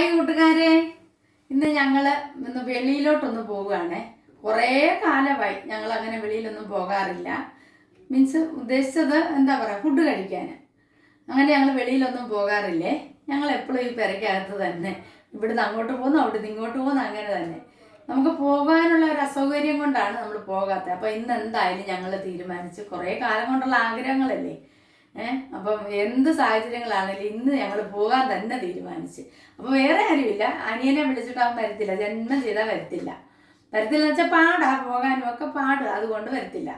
Hi കൂട്ടുകാരെ. ഇന്ന് ഞങ്ങൾ ഇന്ന് വെളിയിലോട്ടൊന്ന് പോവുകയാണേ. കുറേ കാലമായി ഞങ്ങൾ അങ്ങനെ വെളിയിലൊന്നും പോകാറില്ല. മീൻസ് ഉദ്ദേശിച്ചത് എന്താ പറയുക ഫുഡ് കഴിക്കാൻ അങ്ങനെ ഞങ്ങൾ വെളിയിലൊന്നും പോകാറില്ലേ. ഞങ്ങൾ എപ്പോഴും ഈ പെരയ്ക്കകത്ത് തന്നെ. ഇവിടുന്ന് അങ്ങോട്ട് പോകുന്നു അവിടുന്ന് ഇങ്ങോട്ട് പോകുന്നു അങ്ങനെ തന്നെ. നമുക്ക് പോകാനുള്ള ഒരു അസൗകര്യം കൊണ്ടാണ് നമ്മൾ പോകാത്തത്. അപ്പോൾ ഇന്ന് എന്തായാലും ഞങ്ങൾ തീരുമാനിച്ച്. കുറേ കാലം കൊണ്ടുള്ള ആഗ്രഹങ്ങളല്ലേ. ഏഹ് അപ്പം എന്ത് സാഹചര്യങ്ങളാണെങ്കിലും ഇന്ന് ഞങ്ങൾ പോകാൻ തന്നെ തീരുമാനിച്ച്. അപ്പോൾ വേറെ ആരുമില്ല അനിയനെ വിളിച്ചിട്ട് അവൻ വരത്തില്ല. ജന്മം ചെയ്താൽ വരത്തില്ല. വരത്തില്ല എന്ന് വെച്ചാൽ പാടാ. പോകാനും ഒക്കെ പാട്. അതുകൊണ്ട് വരത്തില്ല.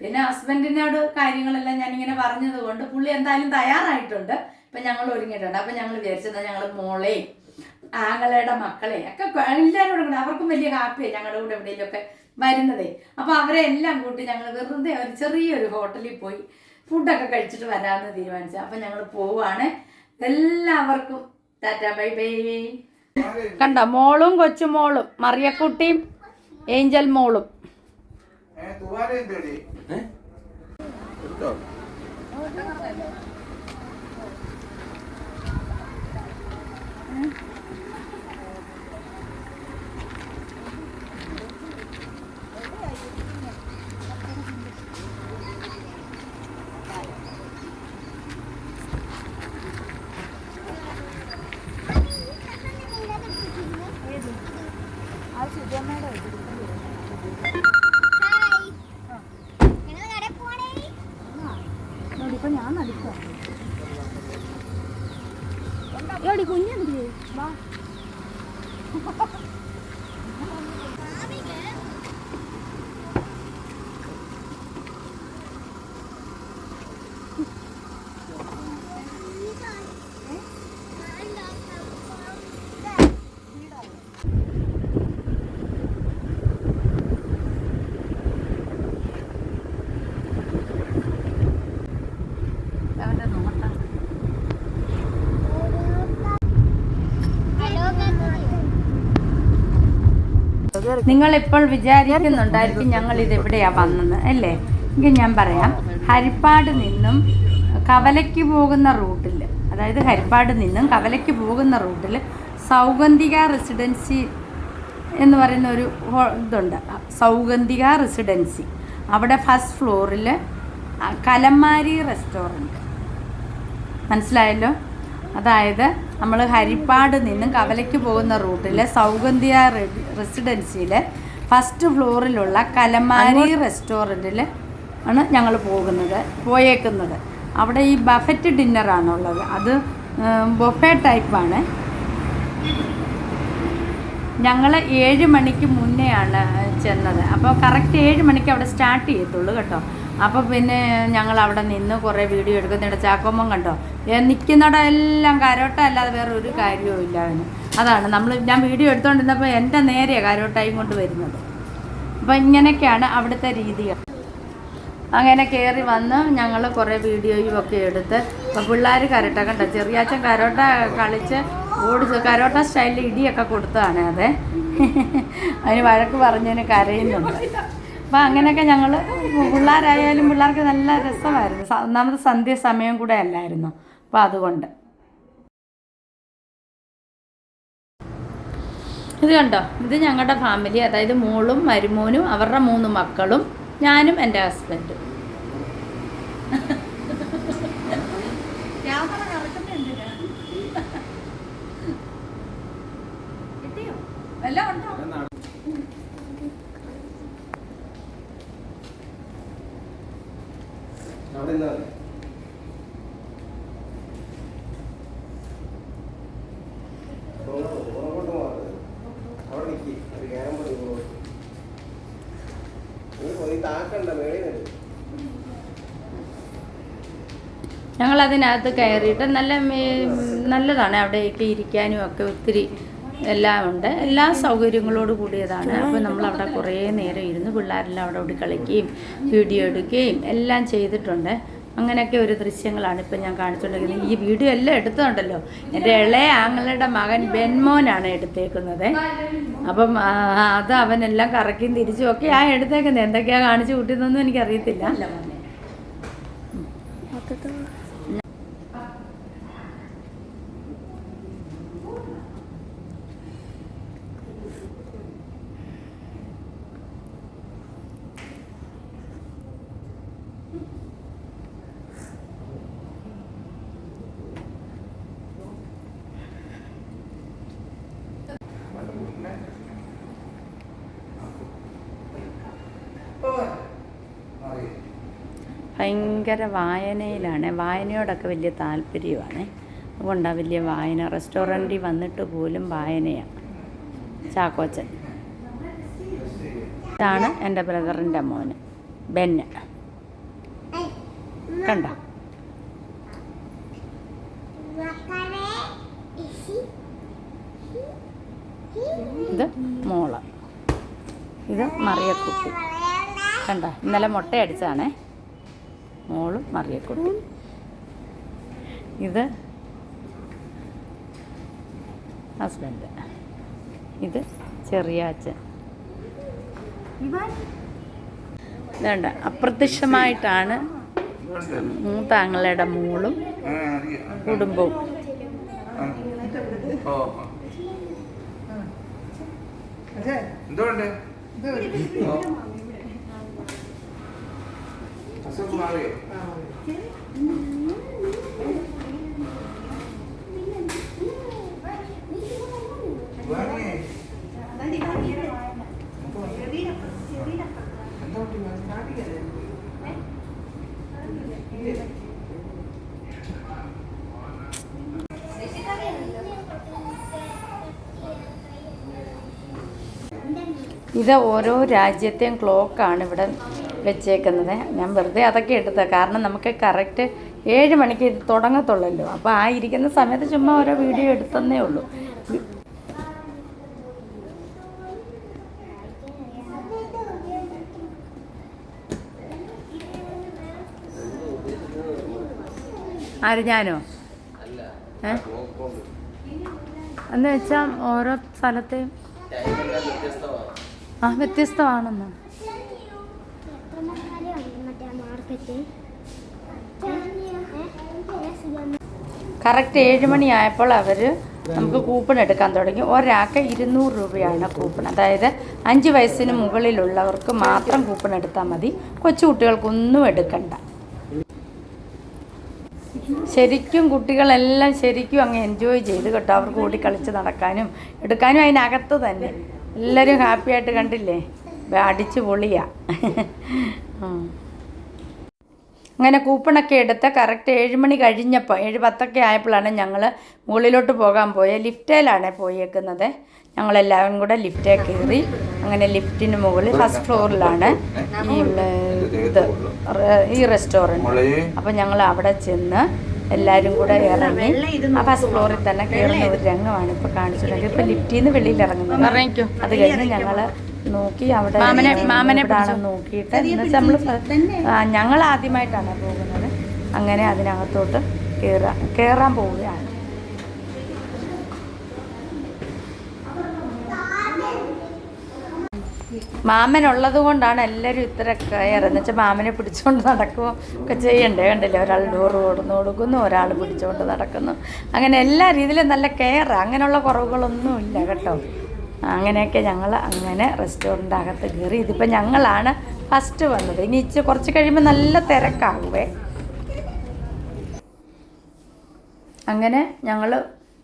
പിന്നെ ഹസ്ബൻഡിനോട് കാര്യങ്ങളെല്ലാം ഞാനിങ്ങനെ പറഞ്ഞത് കൊണ്ട് പുള്ളി എന്തായാലും തയ്യാറായിട്ടുണ്ട്. ഇപ്പം ഞങ്ങൾ ഒരുങ്ങിയിട്ടുണ്ട്. അപ്പം ഞങ്ങൾ വിചാരിച്ചത് ഞങ്ങൾ മോളെയും ആങ്ങളയുടെ മക്കളെ ഒക്കെ എല്ലാവരും കൂടെ അവർക്കും വലിയ ഹാപ്പിയാണ് ഞങ്ങളുടെ കൂടെ എവിടെയെങ്കിലുമൊക്കെ വരുന്നതേ. അപ്പോൾ അവരെ എല്ലാം കൂട്ടി ഞങ്ങൾ വെറുതെ ഒരു ചെറിയൊരു ഹോട്ടലിൽ പോയി ഫുഡൊക്കെ കഴിച്ചിട്ട് വരാമെന്ന് തീരുമാനിച്ചു. അപ്പം ഞങ്ങൾ പോവാണ്. എല്ലാവർക്കും ടാറ്റ ബൈ ബൈ. കണ്ട മോളും കൊച്ചുമോളും മറിയക്കുട്ടിയും ഏഞ്ചൽ മോളും. എടി കുഞ്ഞെന്തിയേ? നിങ്ങൾ ഇപ്പോൾ വിചാരിക്കുന്നുണ്ടായിരിക്കും ഞങ്ങൾ ഇത് എവിടെയാ വന്നത് അല്ലേ? എങ്കിൽ ഞാൻ പറയാം. ഹരിപ്പാട് നിന്നും കവലയ്ക്ക് പോകുന്ന റൂട്ടിൽ അതായത് ഹരിപ്പാട് നിന്നും കവലയ്ക്ക് പോകുന്ന റൂട്ടിൽ സൗഗന്ധിക റെസിഡൻസി എന്ന് പറയുന്ന ഒരു ഇതുണ്ട്. സൗഗന്ധിക റെസിഡൻസി. അവിടെ ഫസ്റ്റ് ഫ്ലോറിൽ കലമാരി റെസ്റ്റോറന്റ്. മനസ്സിലായല്ലോ? അതായത് നമ്മൾ ഹരിപ്പാട് നിന്നും കവലയ്ക്ക് പോകുന്ന റൂട്ടിലെ സൗഗന്ധിയ റെസിഡൻസിയിൽ ഫസ്റ്റ് ഫ്ലോറിലുള്ള കലമാരി റെസ്റ്റോറന്റിൽ ആണ് ഞങ്ങൾ പോകുന്നത് പോയേക്കുന്നത്. അവിടെ ഈ ബഫറ്റ് ഡിന്നറാണുള്ളത് അത് ബൊഫെ ടൈപ്പാണ് ഞങ്ങൾ ഏഴ് മണിക്ക് മുന്നെയാണ് ചെന്നത്. അപ്പോൾ കറക്റ്റ് ഏഴ് മണിക്ക് അവിടെ സ്റ്റാർട്ട് ചെയ്യത്തുള്ളൂ കേട്ടോ. അപ്പോൾ പിന്നെ ഞങ്ങൾ അവിടെ നിന്ന് കുറേ വീഡിയോ എടുക്കുന്നിട ചാക്കോമ്മ കണ്ടോ? നിൽക്കുന്നിടം എല്ലാം കരോട്ട അല്ലാതെ വേറെ ഒരു കാര്യവും ഇല്ല അവന്. അതാണ് നമ്മൾ ഞാൻ വീഡിയോ എടുത്തുകൊണ്ടിരുന്നപ്പോൾ എന്റെ നേരെയാണ് കരോട്ടയും കൊണ്ട് വരുന്നത്. അപ്പോൾ ഇങ്ങനെയൊക്കെയാണ് അവിടുത്തെ രീതികൾ. അങ്ങനെ കയറി വന്ന് ഞങ്ങൾ കുറേ വീഡിയോയും ഒക്കെ എടുത്ത് അപ്പോൾ പിള്ളേർ കരോട്ട കണ്ട? ചെറിയാച്ചൻ കരോട്ട കളിച്ച് ഓടിച്ച് കരോട്ട സ്റ്റൈലിൽ ഇടിയൊക്കെ കൊടുത്തതാണ് അതെ. അതിന് വഴക്ക് പറഞ്ഞതിന് കരയുന്നുണ്ട്. അപ്പോൾ അങ്ങനെയൊക്കെ ഞങ്ങൾ പിള്ളേരായാലും പിള്ളേർക്ക് നല്ല രസമായിരുന്നു. ഒന്നാമത് സന്ധ്യ സമയം കൂടെ അല്ലായിരുന്നു. അപ്പോൾ അതുകൊണ്ട്. ഇത് കണ്ടോ? ഇത് ഞങ്ങളുടെ ഫാമിലി അതായത് മോളും മരുമോനും അവരുടെ മൂന്ന് മക്കളും ഞാനും എന്റെ ഹസ്ബൻഡും വല്ലതും ഉണ്ടോ അവിടെ നിന്നാ മതി. പുറകോട്ട് പുറകോട്ട് മാറ്. അവിടെ നിക്ക്. അത് കേറാൻ മതി പുറകോട്ട്. നീ പോയി താക്കണ്ട മേളിൽ നിന്ന് ഞങ്ങൾ അതിനകത്ത് കയറിയിട്ട് നല്ല നല്ലതാണ് അവിടെയൊക്കെ ഇരിക്കാനും ഒക്കെ ഒത്തിരി എല്ലാം ഉണ്ട്. എല്ലാ സൗകര്യങ്ങളോട് കൂടിയതാണ്. അപ്പോൾ നമ്മൾ അവിടെ കുറേ നേരം ഇരുന്ന് പിള്ളേരെല്ലാം അവിടെ ഓടി കളിക്കുകയും വീഡിയോ എടുക്കുകയും എല്ലാം ചെയ്തിട്ടുണ്ട്. അങ്ങനെയൊക്കെ ഒരു ദൃശ്യങ്ങളാണ് ഇപ്പം ഞാൻ കാണിച്ചുകൊണ്ടിരിക്കുന്നത് ഈ വീഡിയോ എല്ലാം എടുത്തുണ്ടല്ലോ എന്റെ ഇളയ ആങ്ങളുടെ മകൻ ബെൻമോനാണ് എടുത്തേക്കുന്നത്. അപ്പം അത് അവനെല്ലാം കറക്കിയും തിരിച്ചും ഒക്കെ ആ എടുത്തേക്കുന്നത്. എന്തൊക്കെയാണ് കാണിച്ചു കൂട്ടിയതെന്നൊന്നും എനിക്കറിയത്തില്ല. ഭയങ്കര വായനയിലാണ്. വായനയോടൊക്കെ വലിയ താല്പര്യമാണ്. അതുകൊണ്ടാണ് വലിയ വായന. റെസ്റ്റോറന്റിൽ വന്നിട്ട് പോലും വായനയാണ് ചാക്കോച്ചൻ. ഇതാണ് എന്റെ ബ്രദറിന്റെ മോന്. ബെന്ന് കണ്ട? ഇത് മോൾ. ഇത് മറിയക്കുട്ടി. കണ്ട? ഇന്നലെ മുട്ടയടിച്ചാണേ മോൾ മറിയക്കുട്ടി. ഇത് ഹസ്ബൻഡ്. ഇത് ചെറിയാച്ചൻ വേണ്ട അപ്രത്യക്ഷമായിട്ടാണ് മൂത്താങ്ങളുടെ മോളും കുടുംബവും. എന്തുകൊണ്ട് എന്തുകൊണ്ട് ഇത് ഓരോ രാജ്യത്തെയും ക്ലോക്കാണ് ഇവിടെ വെച്ചേക്കുന്നത്. ഞാൻ വെറുതെ അതൊക്കെ എടുത്തത്. കാരണം നമുക്ക് കറക്റ്റ് ഏഴ് മണിക്ക് ഇത് തുടങ്ങത്തുള്ളല്ലോ. അപ്പോൾ ആ ഇരിക്കുന്ന സമയത്ത് ചുമ്മാ ഓരോ വീഡിയോ എടുത്തന്നേ ഉള്ളൂ. ആര്? ഞാനോ? എന്ന് വെച്ചാൽ ഓരോ സ്ഥലത്തെയും ആ വ്യത്യസ്തമാണെന്നോ. കറക്റ്റ് ഏഴ് മണിയായപ്പോൾ അവർ നമുക്ക് കൂപ്പൺ എടുക്കാൻ തുടങ്ങി. ഒരാൾക്ക് ഇരുന്നൂറ് രൂപയാണ് കൂപ്പൺ. അതായത് അഞ്ച് വയസ്സിന് മുകളിലുള്ളവർക്ക് മാത്രം കൂപ്പൺ എടുത്താൽ മതി. കൊച്ചു കുട്ടികൾക്കൊന്നും എടുക്കണ്ട. ശരിക്കും കുട്ടികളെല്ലാം ശരിക്കും അങ്ങ് എൻജോയ് ചെയ്ത് കേട്ടോ. അവർക്ക് കൂടി കളിച്ച് നടക്കാനും എടുക്കാനും അതിനകത്ത് തന്നെ. എല്ലാവരും ഹാപ്പിയായിട്ട് കണ്ടില്ലേ? അടിച്ചു പൊളിയാ. അങ്ങനെ കൂപ്പണൊക്കെ എടുത്ത് കറക്റ്റ് ഏഴ് മണി കഴിഞ്ഞപ്പോൾ ഏഴ് പത്തൊക്കെ ആയപ്പോഴാണ് ഞങ്ങൾ മുകളിലോട്ട് പോകാൻ പോയത് ലിഫ്റ്റേലാണ് പോയേക്കുന്നത്. ഞങ്ങളെല്ലാവരും കൂടെ ലിഫ്റ്റേ കയറി അങ്ങനെ ലിഫ്റ്റിന് മുകളിൽ ഫസ്റ്റ് ഫ്ലോറിലാണ് ഈ ഇത് ഈ റെസ്റ്റോറന്റ് അപ്പോൾ അപ്പം ഞങ്ങൾ അവിടെ ചെന്ന് എല്ലാവരും കൂടെ ഇറങ്ങി ആ ഫസ്റ്റ് ഫ്ലോറിൽ തന്നെ കയറുന്ന ഒരു രംഗമാണ് ഇപ്പോൾ കാണിച്ചിട്ടുള്ളത്. ഇപ്പോൾ ലിഫ്റ്റിൽ നിന്ന് വെളിയിൽ ഇറങ്ങുന്നത്. അത് കഴിഞ്ഞ് ഞങ്ങൾ നോക്കി അവിടെ മാമനെ നോക്കിയിട്ട് നമ്മൾ ഞങ്ങൾ ആദ്യമായിട്ടാണ് പോകുന്നത്. അങ്ങനെ അതിനകത്തോട്ട് കയറാൻ കയറാൻ പോവുകയാണ്. മാമൻ ഉള്ളത് കൊണ്ടാണ് എല്ലാവരും ഇത്ര കയറുന്നത് എന്ന് വെച്ചാൽ മാമനെ പിടിച്ചുകൊണ്ട് നടക്കുകയോ ഒക്കെ ചെയ്യണ്ടേ? കണ്ടില്ലേ? ഒരാൾ ഡോറ് ഓടുന്നു കൊടുക്കുന്നു ഒരാൾ പിടിച്ചുകൊണ്ട് നടക്കുന്നു. അങ്ങനെ എല്ലാ രീതിയിലും നല്ല കെയർ അങ്ങനെയുള്ള കുറവുകളൊന്നും ഇല്ല കേട്ടോ. അങ്ങനെയൊക്കെ ഞങ്ങൾ അങ്ങനെ റെസ്റ്റോറന്റ് അകത്ത് കയറി ഇതിപ്പോൾ ഞങ്ങളാണ് ഫസ്റ്റ് വന്നത്. ഇനി ഇച്ച് കുറച്ച് കഴിയുമ്പോൾ നല്ല തിരക്കാകുവേ. അങ്ങനെ ഞങ്ങൾ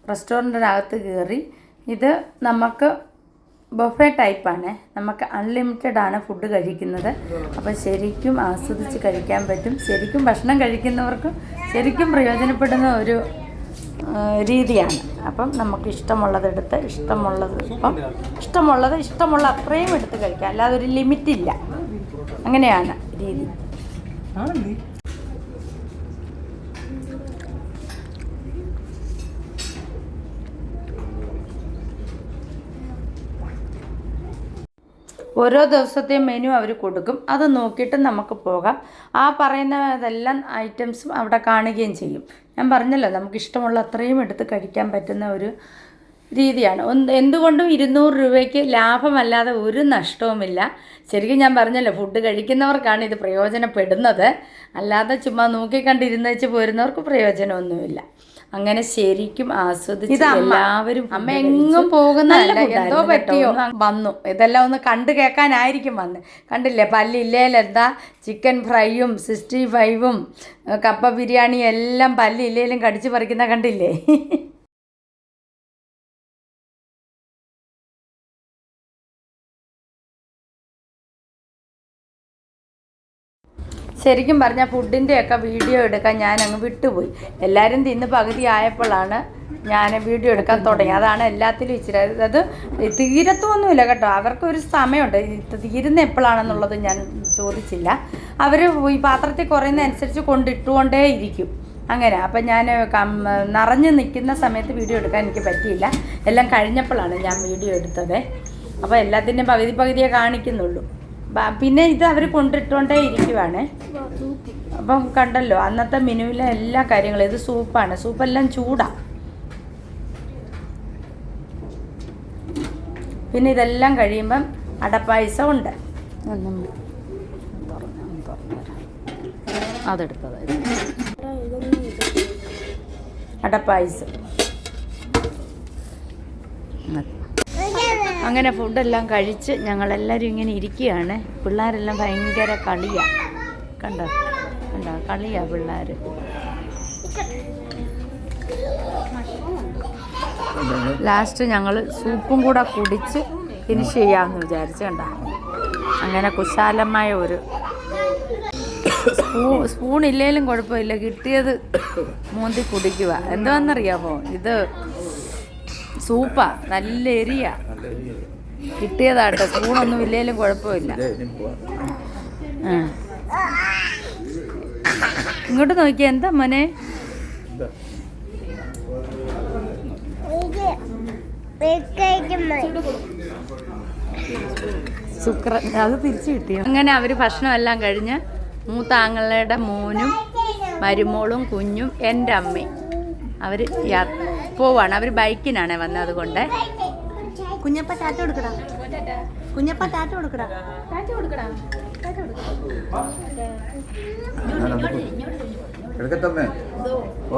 റെസ്റ്റോറന്റിനകത്ത് കയറി ഇത് നമുക്ക് ബൊഫെ ടൈപ്പാണ് നമുക്ക് അൺലിമിറ്റഡ് ആണ് ഫുഡ് കഴിക്കുന്നത്. അപ്പോൾ ശരിക്കും ആസ്വദിച്ച് കഴിക്കാൻ പറ്റും. ശരിക്കും ഭക്ഷണം കഴിക്കുന്നവർക്കും ശരിക്കും പ്രയോജനപ്പെടുന്ന ഒരു രീതിയാണ്. അപ്പം നമുക്ക് ഇഷ്ടമുള്ളതെടുത്ത് ഇഷ്ടമുള്ളത് ഇപ്പം ഇഷ്ടമുള്ളത് ഇഷ്ടമുള്ള അത്രയും എടുത്ത് കഴിക്കാം. അല്ലാതെ ഒരു ലിമിറ്റില്ല. അങ്ങനെയാണ് രീതി. ഓരോ ദിവസത്തെയും മെനു അവർ കൊടുക്കും. അത് നോക്കിയിട്ട് നമുക്ക് പോകാം. ആ പറയുന്നതെല്ലാം ഐറ്റംസും അവിടെ കാണുകയും ചെയ്യും. ഞാൻ പറഞ്ഞല്ലോ നമുക്ക് ഇഷ്ടമുള്ള അത്രയും എടുത്ത് കഴിക്കാൻ പറ്റുന്ന ഒരു രീതിയാണ്. എന്തുകൊണ്ടും ഇരുന്നൂറ് രൂപയ്ക്ക് ലാഭമല്ലാതെ ഒരു നഷ്ടവുമില്ല. ശരിക്കും ഞാൻ പറഞ്ഞല്ലോ ഫുഡ് കഴിക്കുന്നവർക്കാണ് ഇത് പ്രയോജനപ്പെടുന്നത്. അല്ലാതെ ചുമ്മാ നോക്കിക്കണ്ടിരുന്നേച്ച് പോരുന്നവർക്ക് പ്രയോജനമൊന്നുമില്ല. അങ്ങനെ ശരിക്കും ആസ്വദിച്ച് എല്ലാവരും അമ്മ എങ്ങും പോകുന്നതല്ല. എന്തോ പറ്റിയോ? വന്നു. ഇതെല്ലാം ഒന്ന് കണ്ടു കേൾക്കാനായിരിക്കും വന്ന്. കണ്ടില്ലേ? പല്ലില്ലേലെന്താ? ചിക്കൻ ഫ്രൈയും സിക്സ്റ്റി ഫൈവും കപ്പ ബിരിയാണിയും എല്ലാം പല്ലില്ലേലും കടിച്ചു പറിക്കുന്ന കണ്ടില്ലേ? ശരിക്കും പറഞ്ഞാൽ ഫുഡിന്റെയൊക്കെ വീഡിയോ എടുക്കാൻ ഞാൻ അങ്ങ് വിട്ടുപോയി. എല്ലാവരും തിന്ന് പകുതി ആയപ്പോഴാണ് ഞാൻ വീഡിയോ എടുക്കാൻ തുടങ്ങി. അതാണ് എല്ലാത്തിലും ഇച്ചിരി അത് തീരത്തൊന്നുമില്ല കേട്ടോ. അവർക്കൊരു സമയമുണ്ട്. തീരുന്ന എപ്പോഴാണെന്നുള്ളത് ഞാൻ ചോദിച്ചില്ല. അവർ ഈ പാത്രത്തിൽ കുറയുന്നതനുസരിച്ച് കൊണ്ടിട്ടുകൊണ്ടേ ഇരിക്കും. അങ്ങനെ. അപ്പം ഞാൻ നിറഞ്ഞ് നിൽക്കുന്ന സമയത്ത് വീഡിയോ എടുക്കാൻ എനിക്ക് പറ്റിയില്ല. എല്ലാം കഴിഞ്ഞപ്പോഴാണ് ഞാൻ വീഡിയോ എടുത്തത്. അപ്പോൾ എല്ലാത്തിന്റെയും പകുതി പകുതിയെ കാണിക്കുന്നുള്ളൂ. പിന്നെ ഇത് അവർ കൊണ്ടിട്ടുകൊണ്ടേ ഇരിക്കുവാണ്. അപ്പം കണ്ടല്ലോ അന്നത്തെ മെനുവിലെ എല്ലാ കാര്യങ്ങളും ഇത് സൂപ്പാണ്. സൂപ്പെല്ലാം ചൂടാ. പിന്നെ ഇതെല്ലാം കഴിയുമ്പം അടപ്പായസം ഉണ്ട്. അതെടുത്തത് അടപ്പായസം. അങ്ങനെ ഫുഡെല്ലാം കഴിച്ച് ഞങ്ങളെല്ലാവരും ഇങ്ങനെ ഇരിക്കുകയാണ്. പിള്ളേരെല്ലാം ഭയങ്കര കളിയാണ് കണ്ടോ? കണ്ടോ? കളിയാ പിള്ളേർ ലാസ്റ്റ് ഞങ്ങൾ സൂപ്പും കൂടെ കുടിച്ച് ഫിനിഷ് ചെയ്യാമെന്ന് വിചാരിച്ചു കണ്ടോ? അങ്ങനെ കുശാലമായ ഒരു സ്പൂ സ്പൂൺ ഇല്ലേലും കുഴപ്പമില്ല. കിട്ടിയത് മൂന്തി കുടിക്കുക. എന്താണെന്നറിയാമോ ഇത് സൂപ്പാ. നല്ല എരിയാ. കിട്ടിയതാട്ടോ. സ്പൂണൊന്നും ഇല്ലേലും കുഴപ്പമില്ല. ഇങ്ങോട്ട് നോക്കിയാ എന്താ മോനെ? ശുക്ര അത് തിരിച്ചു കിട്ടിയോ? അങ്ങനെ അവർ ഭക്ഷണമെല്ലാം കഴിഞ്ഞ് മൂത്താങ്ങളുടെ മോനും മരുമോളും കുഞ്ഞും എന്റെ അമ്മയും. അവർ പോവാണ്. അവർ ബൈക്കിനാണ് വന്നത് അതുകൊണ്ട് കുഞ്ഞപ്പ ടാറ്റ കൊടുക്കടാ കുഞ്ഞപ്പ ടാറ്റ കൊടുക്കടാ ടാറ്റ കൊടുക്കടാ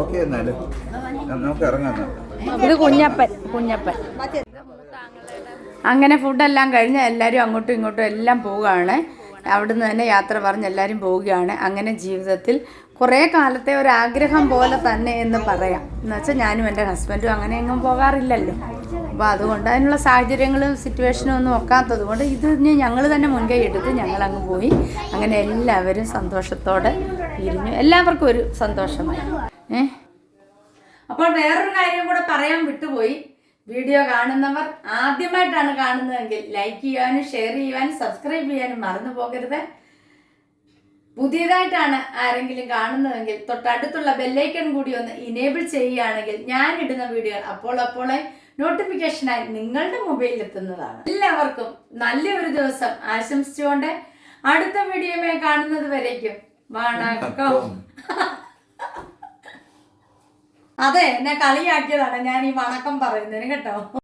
ഓക്കെ എന്നാൽ. നമുക്ക് ഇറങ്ങാം. ഇത് കുഞ്ഞപ്പൻ കുഞ്ഞപ്പൻ. അങ്ങനെ ഫുഡെല്ലാം കഴിഞ്ഞ് എല്ലാവരും അങ്ങോട്ടും ഇങ്ങോട്ടും എല്ലാം പോവുകയാണ്. അവിടുന്ന് തന്നെ യാത്ര പറഞ്ഞ് എല്ലാവരും പോവുകയാണ്. അങ്ങനെ ജീവിതത്തിൽ കുറേ കാലത്തെ ഒരാഗ്രഹം ആഗ്രഹം പോലെ തന്നെ എന്ന് പറയാം. എന്നുവെച്ചാൽ ഞാനും എന്റെ ഹസ്ബൻഡും അങ്ങനെ എങ്ങും പോകാറില്ലല്ലോ. അപ്പോൾ അതുകൊണ്ട് അതിനുള്ള സാഹചര്യങ്ങളും സിറ്റുവേഷനും ഒന്നും ഒക്കാത്തത് കൊണ്ട് ഇത് ഞങ്ങൾ തന്നെ മുൻകൈ എടുത്ത് ഞങ്ങൾ അങ്ങ് പോയി. അങ്ങനെ എല്ലാവരും സന്തോഷത്തോടെ പിരിഞ്ഞു എല്ലാവർക്കും ഒരു സന്തോഷമായി. ഏ? അപ്പോൾ വേറൊരു കാര്യം കൂടെ പറയാൻ വിട്ടുപോയി. വീഡിയോ കാണുന്നവർ ആദ്യമായിട്ടാണ് കാണുന്നതെങ്കിൽ ലൈക്ക് ചെയ്യാനും ഷെയർ ചെയ്യാനും സബ്സ്ക്രൈബ് ചെയ്യാനും മറന്നു പോകരുത്. പുതിയതായിട്ടാണ് ആരെങ്കിലും കാണുന്നതെങ്കിൽ തൊട്ടടുത്തുള്ള ബെല്ലൈക്കൺ കൂടി ഒന്ന് ഇനേബിൾ ചെയ്യുകയാണെങ്കിൽ ഞാൻ ഇടുന്ന വീഡിയോ അപ്പോൾ അപ്പോളെ നോട്ടിഫിക്കേഷനായി നിങ്ങളുടെ മൊബൈലിൽ എത്തുന്നതാണ് എല്ലാവർക്കും നല്ലൊരു ദിവസം ആശംസിച്ചുകൊണ്ട് അടുത്ത വീഡിയോമേ കാണുന്നത് വരേക്കും. വണക്കം. അതെ എന്നെ കളിയാക്കിയതാണ് ഞാൻ ഈ വണക്കം പറയുന്നതിന് കേട്ടോ.